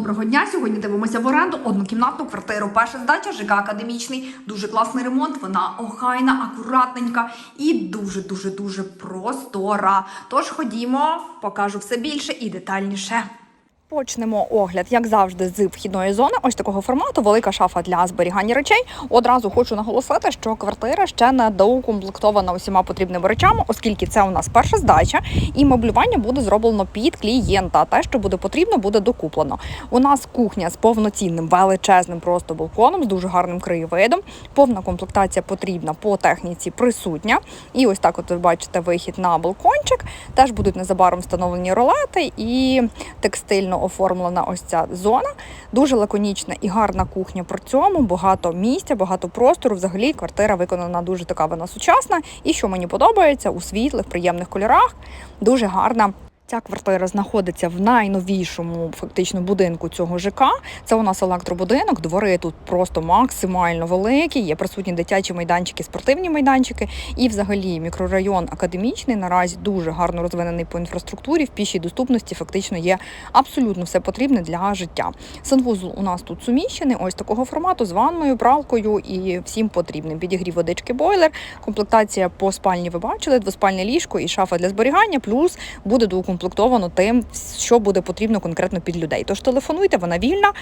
Доброго дня. Сьогодні дивимося в оренду однокімнатну квартиру. Перша здача ЖК Академічний. Дуже класний ремонт. Вона охайна, акуратненька і дуже дуже дуже простора. Тож ходімо, покажу все більше і детальніше. Почнемо огляд, як завжди, з вхідної зони. Ось такого формату, велика шафа для зберігання речей. Одразу хочу наголосити, що квартира ще не доукомплектована усіма потрібними речами, оскільки це у нас перша здача, і меблювання буде зроблено під клієнта. Те, що буде потрібно, буде докуплено. У нас кухня з повноцінним величезним просто балконом, з дуже гарним краєвидом. Повна комплектація потрібна по техніці присутня. І ось так, от ви бачите, вихід на балкончик. Теж будуть незабаром встановлені ролети і текстильно оформлена ось ця зона. Дуже лаконічна і гарна кухня при цьому, багато місця, багато простору. Взагалі квартира виконана дуже така вона сучасна. І що мені подобається, у світлих, приємних кольорах. Дуже гарна. Ця квартира знаходиться в найновішому фактично будинку цього ЖК. Це у нас електробудинок. Двори тут просто максимально великі. Є присутні дитячі майданчики, спортивні майданчики. І, взагалі, мікрорайон академічний наразі дуже гарно розвинений по інфраструктурі. В пішій доступності фактично є абсолютно все потрібне для життя. Санвузол у нас тут суміщений, ось такого формату з ванною, пралкою і всім потрібним. Підігрів водички бойлер. Комплектація по спальні ви бачили, двоспальне ліжко і шафа для зберігання. Плюс буде доукомплектовано тим, що буде потрібно конкретно під людей. Тож телефонуйте, вона вільна.